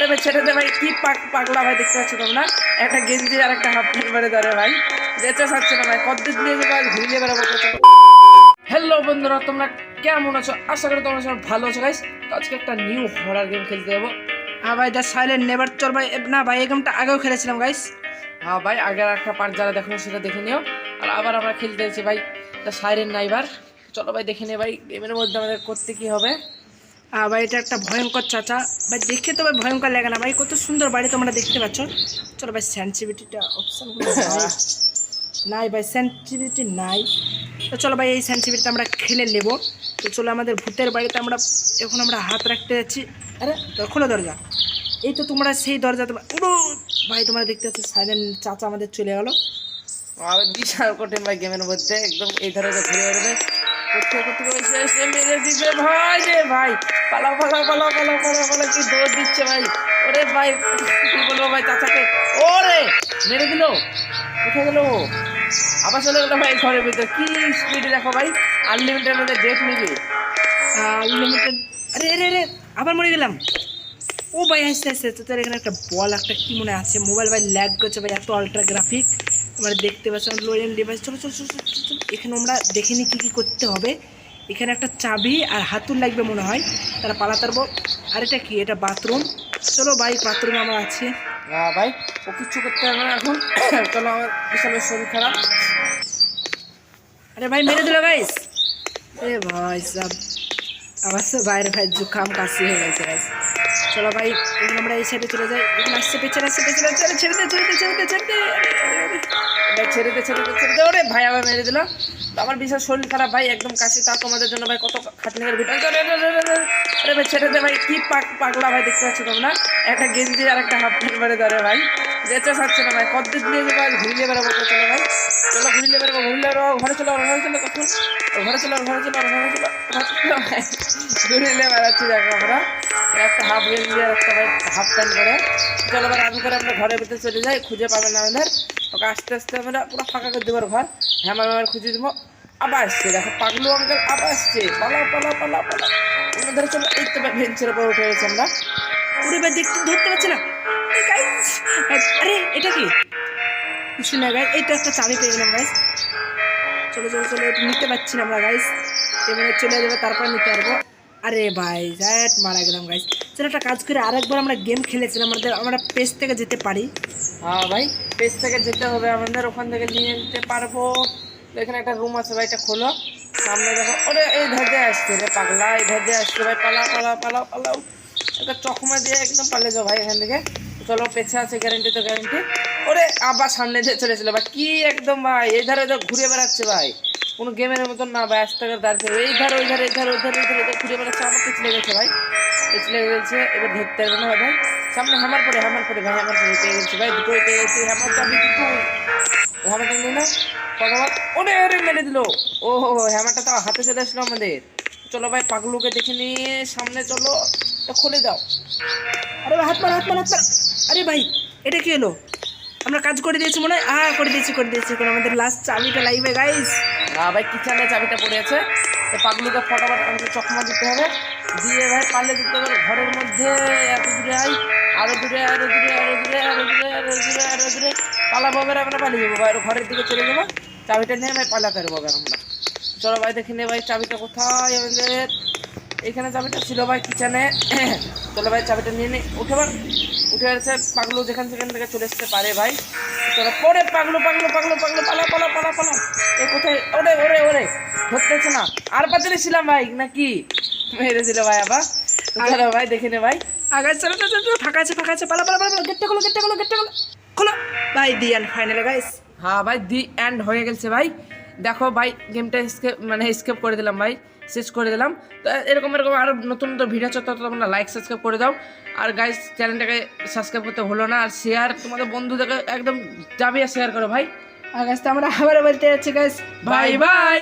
আরে ভাই ছেড়ে দে ভাই কি পাক পাগলা ভাই দেখতে পাচ্ছ তোমরা? একটা গেঞ্জি আর একটা হাফ প্যান্ট পরে ধরে ভাই। বেঁচে থাকছে না ভাই কতদিন দিয়ে যাব ঘুরিয়ে বেড়াবো হ্যালো বন্ধুরা তোমরা কেমন আছো? আশা করি তোমরা সব ভালো আছো গাইস তো আজকে একটা নিউ হরার গেম খেলতে যাব। হ্যাঁ ভাই দ্য সাইলেন্ট নেভার চল ভাই। না ভাই এই গেমটা আগেও খেলেছিলাম গাইস হ্যাঁ ভাই আগের একটা পার্ট যারা দেখো সেটা দেখে নিও। আর আবার আমরা খেলতে এসেছি ভাই। তা সাইরেন নাইবার চলো ভাই দেখে নে ভাই গেমের মধ্যে আমাদের করতে কি হবে? ভাই এটা একটা ভয়ঙ্কর চাচা। ভাই দেখে তো ভাই ভয়ঙ্কর লাগে না। ভাই কত সুন্দর বাড়ি তোমরা দেখতে পাচ্ছ। চলো ভাই সেন্সিভিটিটা অপশন নাই ভাই সেন্সিভিটি নাই। তো চলো ভাই এই সেন্সিভিটিটা আমরা খেলে নেব। তো চলো আমাদের ভূতের বাড়িতে আমরা এখন আমরা হাত রাখতে যাচ্ছি। আরে খোলো দরজা। এই তো তোমরা সেই দরজা তোমার উড়ো! ভাই তোমরা দেখতে পাচ্ছ সাইলেন্ট চাচা আমাদের চলে গেলো। আর বিশাল কঠিন ভাই গেমের মধ্যে। একদম এই ধারে যে ঘুরে বেড়াবে। ভাই রে ভাই। কি দিচ্ছে ভাই। ওরে ভাই? আবার ভাই কি দেখো ভাই মধ্যে আরে আবার মরে গেলাম। ও ভাই, আসতে আসতে তোর এখানে একটা বল, একটা কি মনে আছে? মোবাইল ভাই ল্যাগ করছে ভাই, এত আল্ট্রা গ্রাফিক তোমরা দেখতে পাচ্ছ লো এন্ড ডিভাইস চলো চলো চলো চলো। এখানে আমরা দেখে নিই কী কী করতে হবে। এখানে একটা চাবি আর হাতুর লাগবে মনে হয়। তারা পালাতে পারব আর এটা কি? এটা বাথরুম চলো ভাই বাথরুমে আমরা আছি। ভাই ও কিচ্ছু করতে পারবে না এখন। চলো আমার বিশাল শরীর খারাপ। আরে ভাই মেরে দিল গাইস এ ভাই সব আবার সব বাইরে ভাই জুকাম কাশি হয়ে গেছে গাইস চলো ভাই আমরা এই সাইডে চলে যাই। এখানে আসছে পেছনে আসছে পেছনে চলে ছেড়ে দে ছেড়ে দে ছেড়ে দে ছেড়ে দে ছেড়ে দে ছেড়ে দে ছেড়ে দে ওরে ভাই আবার মেরে দিল। আমার বিশাল শরীর খারাপ ভাই একদম কাশি তা তোমাদের জন্য ভাই কত খাটনি করে ভিডিও আরে আরে, আরে, আরে, আরে ভাই ছেড়ে দে ভাই কি পাক পাগলা ভাই দেখতে পাচ্ছ তোমরা? একটা গেঞ্জি আর একটা হাফ প্যান্ট মেরে ধরে ভাই। বেঁচে থাকছে না ভাই। কতদিন দিয়ে যাব আজ ঘুরিয়ে বেড়াবো চলো ভাই। চলো ঘুরিয়ে বেড়াবো, ঘুরলে বেড়াবো ঘরে চলো ঘরে চলো কখন? ঘরে চলো ঘরে চলো ঘরে চলো। ঘরে ভাই ঘুরিলে বেড়াচ্ছি দেখো আমরা। একটা হাফ গেঞ্জি দিয়ে একটা ভাই হাফ প্যান্ট পরে। চলো ভাই আমি করে আমরা ঘরের ভিতরে চলে যাই, খুঁজে পাবে না আমাদের। ওকে আস্তে আস্তে আমরা পুরো ফাঁকা করে দেবো ঘর। হ্যামার হ্যামার খুঁজে দেবো। আবার আসছে, দেখো পাগলু আঙ্কেল আবার আসছে। পালাও পালাও পালাও অন্য ধরে চলো, এই তো বেঞ্চের উপর উঠে গেছে আমরা। ওরে ভাই, দেখতে ধরতে পারছি না। আরে, এটা কি? কিছু না গাইস এই তো একটা পেয়ে গেলাম গাইস চলো চলো চলো, এটা নিতে না আমরা গাইস এবারে চলে তারপর নিতে পারব। আরে ভাই, জ্যাট, মারা গেলাম গাইস চলো, একটা কাজ করে, আরেকবার আমরা গেম খেলেছিলাম, আমাদের, আমরা থেকে যেতে পারি। হ্যাঁ ভাই থেকে যেতে হবে, আমাদের ওখান থেকে নিয়ে নিতে পারব। এখানে একটা রুম আছে, ভাই, এটা খোলো। সামনে দেখো, ওরে, এই ধার আসছে রে পাগলা, এই ধার আসছে, ভাই, পালাও পালাও পালাও পালাও। একটা চকমা দিয়ে একদম পালে যাও, ভাই, এখান থেকে। চলো পেছে আছে গ্যারেন্টি তো গ্যারেন্টি ওরে আবার সামনে দিয়ে চলেছিল ভাই কি একদম ভাই, এই ধারে ঘুরে বেড়াচ্ছে ভাই। কোনো গেমের মতন না ভাই, আস্তে করে দাঁড়িয়ে এই ধার, ওই ধারে, এই ধার, ওই ধারে, এই ধারে ঘুরে বেড়াচ্ছে। আমার পিছলে গেছে ভাই। পিছলে গেছে, এবার ধরতে পারবে না ভাই। সামনে হামার পরে হামার পরে ভাই হ্যামার পরে পেয়ে গেছি ভাই। দুটোই পেয়ে গেছি হ্যামার চাবি দুটো হ্যামারটা নিয়ে নাও। ভগবান ওরে ওরে মেরে দিল। ও হো হ্যামারটা তো হাতে চলে আসলো আমাদের। চলো ভাই, পাগলুকে দেখে নিয়ে সামনে চলো। খুলে দাও। আরে হাত মার হাত মার হাত মার। আরে ভাই, এটা কি হলো? আমরা কাজ করে দিয়েছি মনে হয়? হ্যাঁ করে দিয়েছি করে দিয়েছি এখন আমাদের লাস্ট চাবিটা লাগবে গাইস না ভাই, কিচেনে চাবিটা পড়ে আছে। তো পাগলুকে ফটাফট আমাকে চকমা দিতে হবে। দিয়ে ভাই, পারলে দিতে হবে ঘরের মধ্যে। এত দূরে আই আরও দূরে আরও দূরে আরও দূরে আরও দূরে আরও দূরে আরও দূরে। পালাবো এবার আমরা পালিয়ে যাব ভাই ঘরের দিকে চলে যাব। চাবিটা নিয়ে ভাই পারব এবার আমরা। চলো ভাই, দেখে নে ভাই, চাবিটা কোথায় আমাদের? এখানে চাবিটা ছিল ভাই কিচেনে চলো ভাই চাবিটা নিয়ে নে উঠে বার উঠে গেছে পাগলু যেখান সেখান থেকে চলে আসতে পারে ভাই। চলো পরে পাগলু পাগলু পাগলু পাগলু পালা পালা পালা পালা এ কোথায়? ওরে ওরে ওরে ধরতেছে না। আর পাতলে ছিলাম ভাই নাকি? মেরে দিল ভাই আবার। চলো ভাই দেখে নে ভাই। আগে চলো ফাঁকা আছে ফাঁকা আছে পালা পালা পালা গেটটা খোলো গেটটা খোলো গেটটা খোলো। খোলো। ভাই দিয়ান ফাইনালে গাইস হ্যাঁ ভাই দি এন্ড হয়ে গেছে ভাই। দেখো ভাই গেমটা স্কেপ মানে স্কেপ করে দিলাম ভাই শেষ করে দিলাম। তো এরকম এরকম আরও নতুন নতুন ভিডিও চত তোমরা লাইক সাবস্ক্রাইব করে দাও। আর গাইজ চ্যানেলটাকে সাবস্ক্রাইব করতে হলো না আর শেয়ার তোমাদের বন্ধুদেরকে একদম যাবে শেয়ার করো ভাই। আর গাছ তো আমরা আবার বলতে যাচ্ছি গাইস বাই বাই